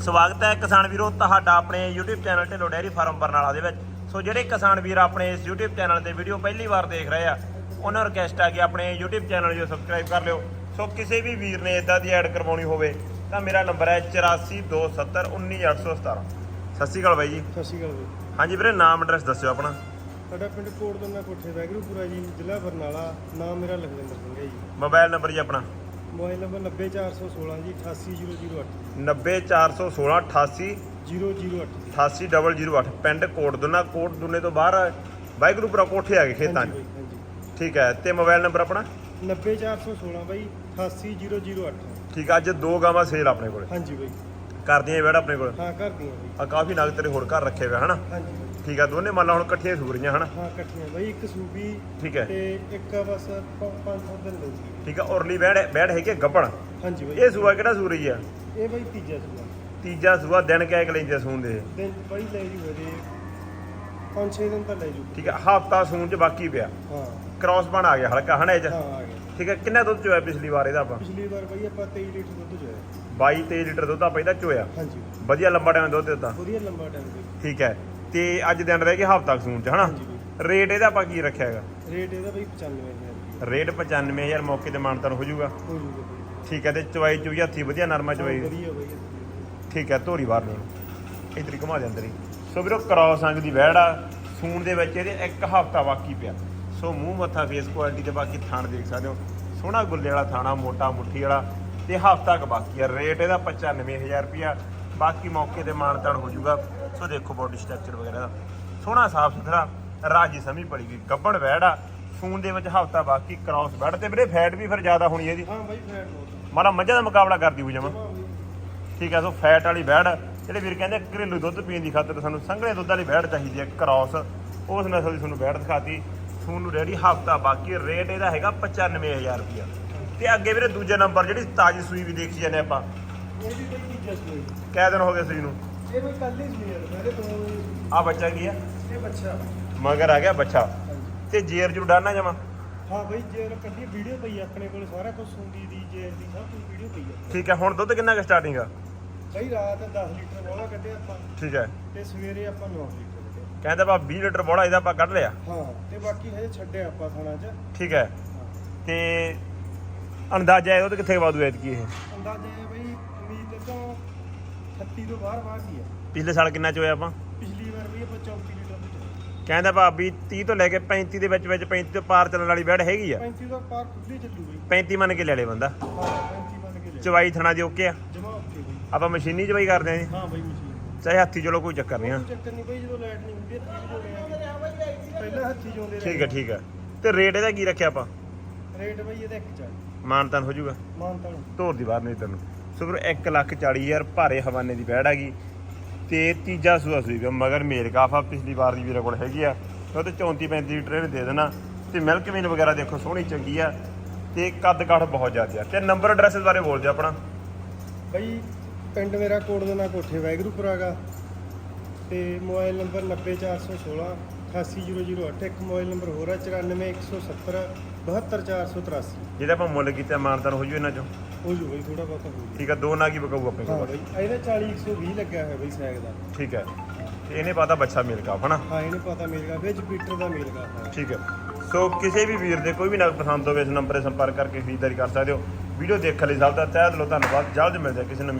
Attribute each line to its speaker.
Speaker 1: ਸਵਾਗਤ ਹੈ ਕਿਸਾਨ ਵੀਰੋ ਤੁਹਾਡਾ ਆਪਣੇ YouTube channel Dhillon dairy farm Barnala ਦੇ ਵਿੱਚ। ਸੋ ਜਿਹੜੇ ਕਿਸਾਨ ਵੀਰ ਆਪਣੇ ਇਸ YouTube ਚੈਨਲ ਤੇ ਵੀਡੀਓ ਪਹਿਲੀ ਵਾਰ ਦੇਖ ਰਹੇ ਆ ਉਹਨਾਂ ਨੂੰ ਰਿਕਵੈਸਟ ਆ ਕਿ ਆਪਣੇ YouTube ਚੈਨਲ ਨੂੰ ਸਬਸਕ੍ਰਾਈਬ ਕਰ ਲਿਓ। ਸੋ ਕਿਸੇ ਵੀ ਵੀਰ ਨੇ ਇਦਾਂ ਦੀ ਐਡ ਕਰਵਾਉਣੀ ਹੋਵੇ ਤਾਂ ਮੇਰਾ ਨੰਬਰ ਹੈ 8427191817 ਸਤਿ ਸ਼੍ਰੀ ਅਕਾਲ ਬਾਈ ਜੀ।
Speaker 2: ਸਤਿ ਸ਼੍ਰੀ ਅਕਾਲ ਜੀ
Speaker 1: ਹਾਂਜੀ ਵੀਰੇ ਨਾਮ ਐਡਰੈਸ ਦੱਸਿਓ ਆਪਣਾ।
Speaker 2: ਸਾਡਾ ਪਿੰਡ ਕੋਟ ਦੋਨਾ ਕੋਠੇ ਵੈਗਰੂਪੁਰਾ ਜੀ ਜ਼ਿਲ੍ਹਾ ਬਰਨਾਲਾ ਨਾਮ ਮੇਰਾ ਲਖਵਿੰਦਰ ਸਿੰਘ ਹੈ ਜੀ।
Speaker 1: ਮੋਬਾਈਲ ਨੰਬਰ ਜੀ ਆਪਣਾ।
Speaker 2: ਮੋਬਾਈਲ ਨੰਬਰ 90416 ਜੀ 88008
Speaker 1: 90416
Speaker 2: 008
Speaker 1: 88008 ਪਿੰਡ ਕੋਟ ਦੁਨਾ ਕੋਟ ਦੁਨੇ ਤੋਂ ਬਾਹਰ ਵਾਹਿਗੁਰੂਪੁਰਾ ਕੋਠੇ ਆ ਗਏ ਖੇਤਾਂ 'ਚ। ਠੀਕ ਹੈ ਤੇ ਮੋਬਾਈਲ ਨੰਬਰ ਆਪਣਾ?
Speaker 2: 90416 ਬਾਈ 88008
Speaker 1: ਠੀਕ ਆ ਅੱਜ ਦੋ ਗਾਵਾਂ ਸੇਲ ਆਪਣੇ ਕੋਲ।
Speaker 2: ਹਾਂਜੀ ਬਾਈ।
Speaker 1: ਕਰਦੀਆਂ ਵੇੜ ਆਪਣੇ ਕੋਲ?
Speaker 2: ਹਾਂ ਕਰਦੀਆਂ ਬਾਈ।
Speaker 1: ਆ ਕਾਫੀ ਨਗ ਤੇਰੇ ਹੋਰ ਘਰ ਰੱਖੇ ਹੋਏ ਹਨਾ?
Speaker 2: ਹਾਂਜੀ।
Speaker 1: ਠੀਕ ਆ ਦੋਨੇ ਮੰਨ ਲਾ ਹੁਣ ਇਕੱਠੀਆਂ ਸੂਰੀਆਂ ਹਨਾ?
Speaker 2: ਹਾਂ ਇਕੱਠੀਆਂ ਬਾਈ ਇੱਕ ਸੂਬੀ
Speaker 1: ਠੀਕ ਹੈ।
Speaker 2: ਤੇ ਇੱਕ ਆ ਬਸ 500 ਦਿਨ ਲਈ। ਸੀ
Speaker 1: ਠੀਕ ਆ ਔਰਲੀ ਬੈੜ ਬੈੜ ਹੈਗੇ ਗੱਪਣ?
Speaker 2: ਹਾਂਜੀ ਬਾਈ।
Speaker 1: ਇਹ ਸੂਆ ਕਿਹੜਾ ਸੂਰੀ ਆ?
Speaker 2: ਇਹ ਬਾਈ ਤੀਜਾ ਸੂਆ
Speaker 1: ਤੀਜਾ ਸੂਆ ਦਿਨ ਕਹਿ ਕੇ ਲੈਂਦੇ ਸੂਣ ਦੇ।
Speaker 2: ਦਿਨ ਬਾਈ ਲੈ ਜੂ ਹਜੇ। 5-6 ਦਿਨ ਤਾਂ ਲੈ ਜੂ।
Speaker 1: ਠੀਕ ਆ ਹਫਤਾ ਸੂਣ ਚ ਬਾਕੀ ਪਿਆ।
Speaker 2: ਹਾਂ।
Speaker 1: ਕ੍ਰਾਸ ਬਣ ਆ ਗਿਆ ਹਲਕਾ ਹਨਾ ਇਹ ਚ?
Speaker 2: ਹਾਂ ਆ ਗਿਆ।
Speaker 1: ਠੀਕ ਹੈ ਕਿੰਨਾ ਦੁੱਧ ਚੋਇਆ ਪਿਛਲੀ ਵਾਰ ਇਹਦਾ ਆਪਾਂ?
Speaker 2: ਪਿਛਲੀ ਵਾਰ ਬਾਈ ਆਪਾਂ 23 ਲੀਟਰ ਦੁੱਧ ਚੋਇਆ।
Speaker 1: 22 23 ਲੀਟਰ ਦੁੱਧ ਆਪਾਂ ਇਹਦਾ ਚੋਇਆ।
Speaker 2: ਹਾਂਜੀ।
Speaker 1: ਵਧੀਆ ਲੰਬਾ ਟਾਈਮ ਦੁੱਧ ਦਿੱਤਾ।
Speaker 2: ਵਧੀਆ ਲੰਬਾ ਟਾਈਮ
Speaker 1: ਠੀਕ ਹੈ। ਤੇ ਅੱਜ ਦਿਨ ਰਹਿ ਗਏ ਹਫਤਾ ਸੂਣ ਚ ਹਨਾ? ਰੇਟ ਇਹਦਾ ਆਪਾਂ ਕੀ ਰੱਖਿਆ ਹੈਗਾ?
Speaker 2: ਰੇਟ ਇਹਦਾ ਬਾਈ 95000 ਰੁਪਏ।
Speaker 1: ਰੇਟ 95000 ਮੌਕੇ ਤੇ ਮਾਨਤਨ ਹੋ ਜਾਊਗਾ।
Speaker 2: ਹੋ
Speaker 1: ਠੀਕ ਹੈ ਤੇ ਚਵਾਈ ਚੂਈ ਹੱਥੀ ਵਧੀਆ ਨਰਮਾ
Speaker 2: ਹਾਂ,
Speaker 1: ਚਵਾਈ
Speaker 2: ਵਧੀਆ ਬਾਈ।
Speaker 1: ਠੀਕ ਹੈ ਧੋਰੀ ਬਾਹਰ ਨੂੰ ਇਧਰ ਘੁਮਾ ਦੇ ਅੰਦਰ ਹੀ। ਸੋ ਵੀਰੋ ਕ੍ਰਾਸ ਅੰਗ ਦੀ ਵਹਿੜ ਆ। ਸੂਣ ਦੇ ਵਿੱਚ ਇਹਦੇ ਇੱਕ ਹਫਤਾ ਬਾਕੀ ਪਿਆ। ਸੋ ਮੂੰਹ ਮੱਥਾ ਫੇਸ ਕੁਆਲਿਟੀ ਤੇ ਬਾਕੀ ਥਾਣ ਦੇਖ ਸਕਦੇ ਹੋ। ਸੋਹਣਾ ਗੁੱਲੇ ਵਾਲਾ ਥਾਣਾ ਮੋਟਾ ਮੁੱਠੀ ਵਾਲਾ। ਤੇ ਹਫਤਾ ਕ ਬਾਕੀ ਆ। ਰੇਟ ਇਹਦਾ 95000 ਰੁਪਿਆ ਬਾਕੀ ਮੌਕੇ ਤੇ ਮਾਨਤਾਨ ਹੋ ਜਾਊਗਾ। ਸੋ ਦੇਖੋ ਬੋਡੀ ਸਟਰਕਚਰ ਵਗੈਰਾ ਦਾ। ਸੋਹਣਾ ਸਾਫ਼ ਸੁਥਰਾ ਰਾਜੀ ਸਮੀ ਪੜੀ ਗਈ ਗੱਬਣ ਵਹਿੜ ਆ। ਸੂਣ ਦੇ ਵਿੱਚ ਹਫਤਾ ਬਾਕੀ ਕ੍ਰਾਸ ਵਹਿੜ ਤੇ ਵੀਰੇ ਫੈਟ ਵੀ ਫਿਰ ਜ਼ਿਆਦਾ ਹੋਣੀ ਹੈ ਇਹਦੀ।
Speaker 2: ਹਾਂ ਬਾਈ ਫੈਟ ਬਹੁਤ
Speaker 1: ਮਾਲਾ ਮੱਝਾਂ ਦਾ ਮੁਕਾਬਲਾ ਕਰਦੀ ਹੋ ਜਮਾ। ਠੀਕ ਹੈ ਸੋ ਫੈਟ ਵਾਲੀ ਬੈੜ ਜਿਹੜੇ ਵੀਰ ਕਹਿੰਦੇ ਘਰੇਲੂ ਦੁੱਧ ਪੀਣ ਦੀ ਖਾਤਰ ਸਾਨੂੰ ਸੰਘਣੇ ਦੁੱਧ ਵਾਲੀ ਬੈੜ ਚਾਹੀਦੀ ਹੈ ਕ੍ਰਾਸ ਉਸ ਨਸਲ ਦੀ ਤੁਹਾਨੂੰ ਬੈੜ ਦਿਖਾਤੀ। ਸੂਨ ਨੂੰ ਰੈਡੀ ਹਫਤਾ ਬਾਕੀ ਰੇਟ ਇਹਦਾ ਹੈਗਾ 95000 ਰੁਪਇਆ ਤੇ ਅੱਗੇ ਵੀਰੇ ਦੂਜੇ ਨੰਬਰ ਜਿਹੜੀ ਤਾਜੀ ਸੂਈ ਵੀ ਦੇਖੀ ਜਾਂਦੇ ਆਪਾਂ।
Speaker 2: ਇਹ ਵੀ ਬਾਈ ਤੀਜਾ ਸੂਈ
Speaker 1: ਕੈ ਦਿਨ ਹੋ ਗਏ ਸੂਈ ਨੂੰ?
Speaker 2: ਇਹ ਬਾਈ ਕੱਲ ਹੀ ਸੂਈ ਪਹਿਲੇ ਤੋਂ
Speaker 1: ਆ ਬੱਚਾ ਕੀ ਆ?
Speaker 2: ਇਹ ਬੱਚਾ।
Speaker 1: ਮਗਰ ਆ ਗਿਆ ਬੱਚਾ। ਤੇ ਜੇਰ ਜੂ ਡਾਨਾ ਜਮਾ?
Speaker 2: ਹਾਂ ਬਾਈ ਜੇ ਕੱਢੀ ਵੀਡੀਓ ਪਈ ਆ ਆਪਣੇ ਕੋਲ ਸਾਰਾ ਕੁਝ ਸੁਣਦੀ ਦੀ ਜੇ ਦੀ ਸਭ ਕੁਝ ਵੀਡੀਓ ਪਈ ਆ।
Speaker 1: ਠੀਕ ਹੈ ਹੁਣ ਦੁੱਧ ਕਿੰਨਾ ਕੁ ਸਟਾਰਟਿੰਗ ਆ?
Speaker 2: ਬਾਈ ਰਾਤ 10 ਲੀਟਰ ਬੋਲਾ ਕੱਢਿਆ ਆਪਾਂ।
Speaker 1: ਠੀਕ ਹੈ
Speaker 2: ਤੇ ਸਵੇਰੇ ਆਪਾਂ 9 ਲੀਟਰ ਕੱਢਿਆ।
Speaker 1: ਕਹਿੰਦੇ ਆਪਾਂ 20 ਲੀਟਰ ਬੋੜਾ ਇਹਦਾ ਆਪਾਂ ਕੱਢ ਲਿਆ।
Speaker 2: ਹਾਂ ਤੇ ਬਾਕੀ ਹਜੇ ਛੱਡਿਆ ਆਪਾਂ ਥਾਣਾ 'ਚ।
Speaker 1: ਠੀਕ ਹੈ। ਤੇ ਅੰਦਾਜ਼ਾ ਹੈ ਉਹਦੇ ਕਿੱਥੇ ਵਾਦੂ ਐਤਕੀ ਇਹ?
Speaker 2: ਅੰਦਾਜ਼ਾ ਹੈ ਬਈ 36 ਤੋਂ ਬਾਹਰ ਬਾਹਰ ਦੀ ਆ।
Speaker 1: ਪਿਛਲੇ ਸਾਲ ਕਿੰਨਾ ਚ ਹੋਇਆ ਆਪਾਂ?
Speaker 2: ਪਿਛਲੀ ਵਾਰ ਵੀ ਆਪਾਂ 34 ਲੀਟਰ ਦੀ ਚੋਈ
Speaker 1: ਕਹਿੰਦਾ ਭਾਬੀ 30 ਤੋਂ ਲੈ ਕੇ 35 ਦੇ ਵਿੱਚ ਵਿੱਚ 35 ਤੋਂ ਪਾਰ ਚੱਲਣ ਵਾਲੀ ਬੈੜ ਹੈਗੀ ਆ।
Speaker 2: 35 ਦਾ ਪਾਰ ਖੁੱਲੀ ਚੱਲੂ ਬਈ
Speaker 1: 35 ਮੰਨ ਕੇ ਲੈ ਲੈ ਬੰਦਾ।
Speaker 2: ਹਾਂ 35 ਮੰਨ ਕੇ ਲੈ
Speaker 1: ਚਵਾਈ ਥਣਾ ਦੀ ਓਕੇ ਆ।
Speaker 2: ਜਮਾ ਓਕੇ ਬਈ।
Speaker 1: ਆਪਾਂ ਮਸ਼ੀਨੀ ਚਵਾਈ ਕਰਦੇ ਆਂ ਜੀ।
Speaker 2: ਹਾਂ ਬਈ ਮਸ਼ੀਨ।
Speaker 1: ਚਾਹੇ ਹੱਥੀ ਚਲੋ ਕੋਈ ਚੱਕਰ ਨਹੀਂ ਆ।
Speaker 2: ਕੋਈ ਚੱਕਰ ਨਹੀਂ ਬਈ ਜਦੋਂ ਲਾਈਟ ਨਹੀਂ ਹੁੰਦੀ ਹੱਥੀ ਜੋੜੇ ਆ ਪਹਿਲਾਂ ਹੱਥੀ ਜੋਂਦੇ
Speaker 1: ਠੀਕ ਹੈ ਠੀਕ ਹੈ ਤੇ ਰੇਟ ਇਹਦਾ ਕੀ ਰੱਖਿਆ ਆਪਾਂ?
Speaker 2: ਰੇਟ ਬਈ ਇਹਦਾ 140
Speaker 1: ਮਾਨਤਨ ਹੋ ਜਾਊਗਾ।
Speaker 2: ਮਾਨਤਾ ਨੂੰ
Speaker 1: ਧੋਰ ਦੀ ਬਾਹਰ ਨਹੀਂ ਤੈਨੂੰ। ਸੋ ਫਿਰ 1 ਲੱਖ 40 ਹਜ਼ਾਰ ਭਾਰੇ ਹਵਾਨੇ ਦੀ ਬੈੜ ਹੈਗੀ ਤੇ ਤੀਜਾ ਸੂਆ ਸੂਈ ਗਾ ਮਗਰ ਮੇਲ ਕਾਫਾ ਪਿਛਲੀ ਵਾਰ ਦੀ ਵੀਰੇ ਕੋਲ ਹੈਗੀ ਆ। ਉਹ ਤੇ 34 35 ਲੀਟਰ ਇਹਨੇ ਦੇ ਦੇਣਾ। ਤੇ ਮਿਲਕ ਮੀਨ ਵਗੈਰਾ ਦੇਖੋ, ਸੋਹਣੀ ਚੰਗੀ ਆ। ਤੇ ਕੱਦ ਕਾਠ ਬਹੁਤ ਜ਼ਿਆਦਾ ਆ। ਤੇ ਨੰਬਰ ਐਡਰੈਸ ਬਾਰੇ ਬੋਲ ਦਿਓ ਆਪਣਾ।
Speaker 2: ਬਈ, ਪਿੰਡ ਮੇਰਾ ਕੋਟ ਦੇ ਨਾਲ ਕੋਠੇ ਵੈਗਰੂਪੁਰਾ ਗਾ ਤੇ ਮੋਬਾਈਲ ਨੰਬਰ 90416 88008 ਇੱਕ ਮੋਬਾਈਲ ਨੰਬਰ ਹੋਰ ਹੈ 94170 72483
Speaker 1: ਜਿਹਦਾ ਆਪਾਂ ਮੁੱਲ ਕੀਤਾ ਮਾਨਤਨ ਹੋ ਜੂ ਇਹਨਾਂ ਚੋਂ?
Speaker 2: ਹੋ ਜੂ ਬਈ ਥੋੜਾ ਬਹੁਤਾ ਹੋ ਜੂ।
Speaker 1: ਠੀਕ ਆ ਦੋ ਨਾਗੀ ਬਕਾਊ ਆਪਣੇ
Speaker 2: ਹਾਂ
Speaker 1: ਕੋਲ
Speaker 2: ਬਈ ਇਹਦਾ 40 120 ਲੱਗਿਆ ਹੋਇਆ ਬਈ ਸੈਗ ਦਾ।
Speaker 1: ਠੀਕ ਹੈ ਤੇ ਇਹਨੇ ਪਤਾ ਬੱਚਾ ਮਿਲ ਕਾ ਹਨਾ?
Speaker 2: ਹਾਂ ਇਹਨੂੰ ਪਤਾ ਮਿਲਗਾ ਵਿੱਚ ਪੀਟਰ ਦਾ ਮਿਲਗਾ ਹਾਂ।
Speaker 1: ਠੀਕ ਹੈ ਸੋ ਕਿਸੇ ਵੀ ਵੀਰ ਦੇ ਕੋਈ ਵੀ ਨਗ ਪਸੰਦ ਹੋਵੇ ਇਸ ਨੰਬਰ 'ਤੇ ਸੰਪਰਕ ਕਰਕੇ ਖਰੀਦਦਾਰੀ ਕਰ ਸਕਦੇ ਹੋ। ਵੀਡੀਓ ਦੇਖਣ ਲਈ ਸਭ ਦਾ ਤਹਿ ਦਿਲੋਂ ਧੰਨਵਾਦ ਜਲਦ ਮਿਲਦੇ ਹਾਂ ਕਿਸੇ ਨਵੀਂ